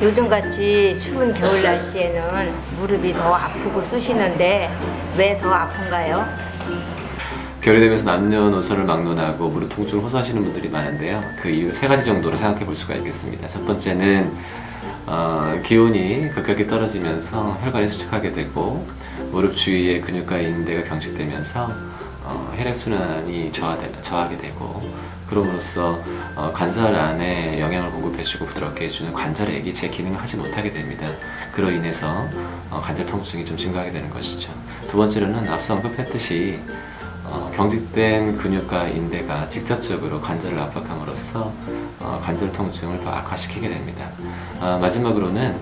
요즘같이 추운 겨울 날씨에는 무릎이 더 아프고 쑤시는데 왜 더 아픈가요? 겨울이 되면서 남녀노소를 막론하고 무릎 통증을 호소하시는 분들이 많은데요. 그 이유 세 가지 정도로 생각해 볼 수가 있겠습니다. 첫 번째는 어, 기온이 급격히 떨어지면서 혈관이 수축하게 되고 무릎 주위의 근육과 인대가 경직되면서 어, 혈액순환이 저하되, 저하게 되고 그럼으로써 어, 관절 안에 영양을 공급해주고 부드럽게 해주는 관절액이 제 기능을 하지 못하게 됩니다. 그로 인해서 어, 관절 통증이 좀 증가하게 되는 것이죠. 두 번째로는 앞서 언급했듯이 어, 경직된 근육과 인대가 직접적으로 관절을 압박함으로써 어, 관절 통증을 더 악화시키게 됩니다. 아, 마지막으로는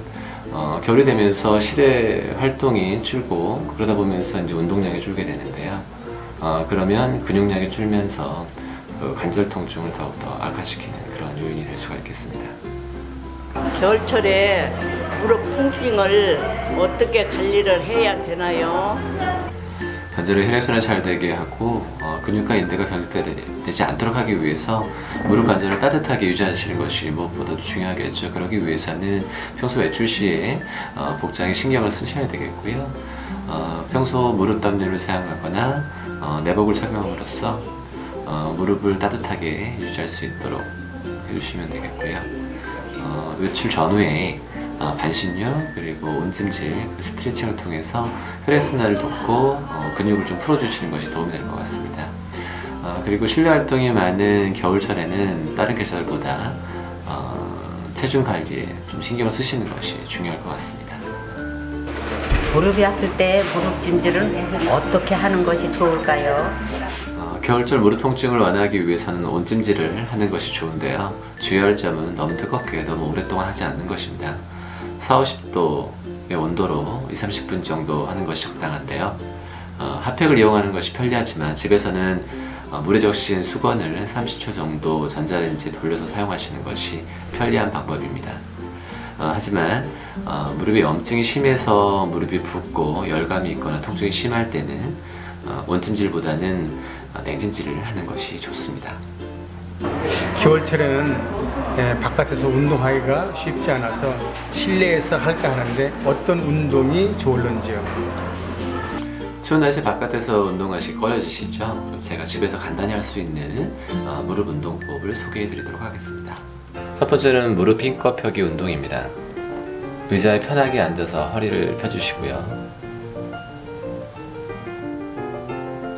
어, 겨울이 되면서 실내 활동이 줄고 그러다 보면서 이제 운동량이 줄게 되는데요. 어, 그러면 근육량이 줄면서 그 관절 통증을 더욱더 악화시키는 그런 요인이 될 수가 있겠습니다. 겨울철에 무릎 통증을 어떻게 관리를 해야 되나요? 관절의 혈액순환이 잘 되게 하고 어, 근육과 인대가 경직되지 않도록 하기 위해서 무릎 관절을 따뜻하게 유지하시는 것이 무엇보다도 중요하겠죠. 그러기 위해서는 평소 외출 시에 어, 복장에 신경을 쓰셔야 되겠고요. 어, 평소 무릎 담요를 사용하거나 어, 내복을 착용함으로써 어, 무릎을 따뜻하게 유지할 수 있도록 해주시면 되겠고요. 어, 외출 전후에 어, 반신욕 그리고 온찜질 그 스트레칭을 통해서 혈액순환을 돕고 어, 근육을 좀 풀어주시는 것이 도움이 될 것 같습니다. 어, 그리고 실내 활동이 많은 겨울철에는 다른 계절보다 어, 체중 관리에 좀 신경을 쓰시는 것이 중요할 것 같습니다. 무릎이 아플 때 무릎 찜질은 어떻게 하는 것이 좋을까요? 어, 겨울철 무릎 통증을 완화하기 위해서는 온찜질을 하는 것이 좋은데요. 주의할 점은 너무 뜨겁게 너무 오랫동안 하지 않는 것입니다. 4, 50도의 온도로 2, 30분 정도 하는 것이 적당한데요. 어, 핫팩을 이용하는 것이 편리하지만 집에서는 어, 물에 적신 수건을 30초 정도 전자레인지에 돌려서 사용하시는 것이 편리한 방법입니다. 어, 하지만 어, 무릎이 염증이 심해서 무릎이 붓고 열감이 있거나 통증이 심할 때는 어, 온찜질보다는 어, 냉찜질을 하는 것이 좋습니다. 겨울철에는 예, 바깥에서 운동하기가 쉽지 않아서 실내에서 할까 하는데 어떤 운동이 좋을런지요? 추운 날씨 바깥에서 운동하시기 꺼려지시죠? 제가 집에서 간단히 할 수 있는 어, 무릎 운동법을 소개해 드리도록 하겠습니다. 첫 번째는 무릎 힘껏 펴기 운동입니다. 의자에 편하게 앉아서 허리를 펴주시고요.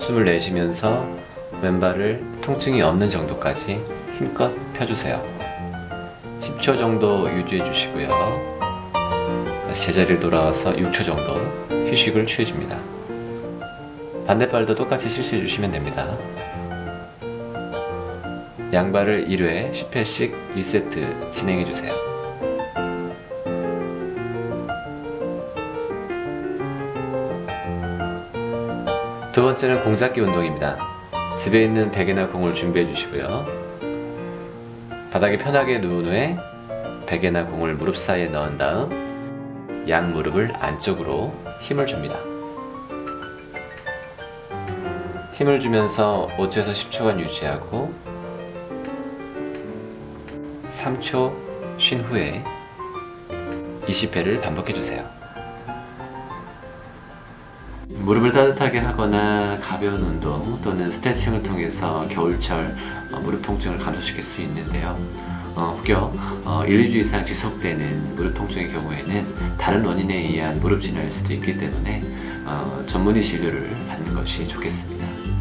숨을 내쉬면서 왼발을 통증이 없는 정도까지 힘껏 펴주세요. 10초 정도 유지해 주시고요. 다시 제자리로 돌아와서 6초 정도 휴식을 취해줍니다. 반대발도 똑같이 실시해 주시면 됩니다. 양발을 1회 10회씩 2세트 진행해 주세요. 두 번째는 공잡기 운동입니다. 집에 있는 베개나 공을 준비해 주시고요. 바닥에 편하게 누운 후에 베개나 공을 무릎 사이에 넣은 다음 양 무릎을 안쪽으로 힘을 줍니다. 힘을 주면서 5초에서 10초간 유지하고 3초 쉰 후에 20회를 반복해 주세요. 무릎을 따뜻하게 하거나 가벼운 운동 또는 스트레칭을 통해서 겨울철 어, 무릎 통증을 감소시킬 수 있는데요. 어, 혹여 어, 1, 2주 이상 지속되는 무릎 통증의 경우에는 다른 원인에 의한 무릎 진화일 수도 있기 때문에 어, 전문의 진료를 받는 것이 좋겠습니다.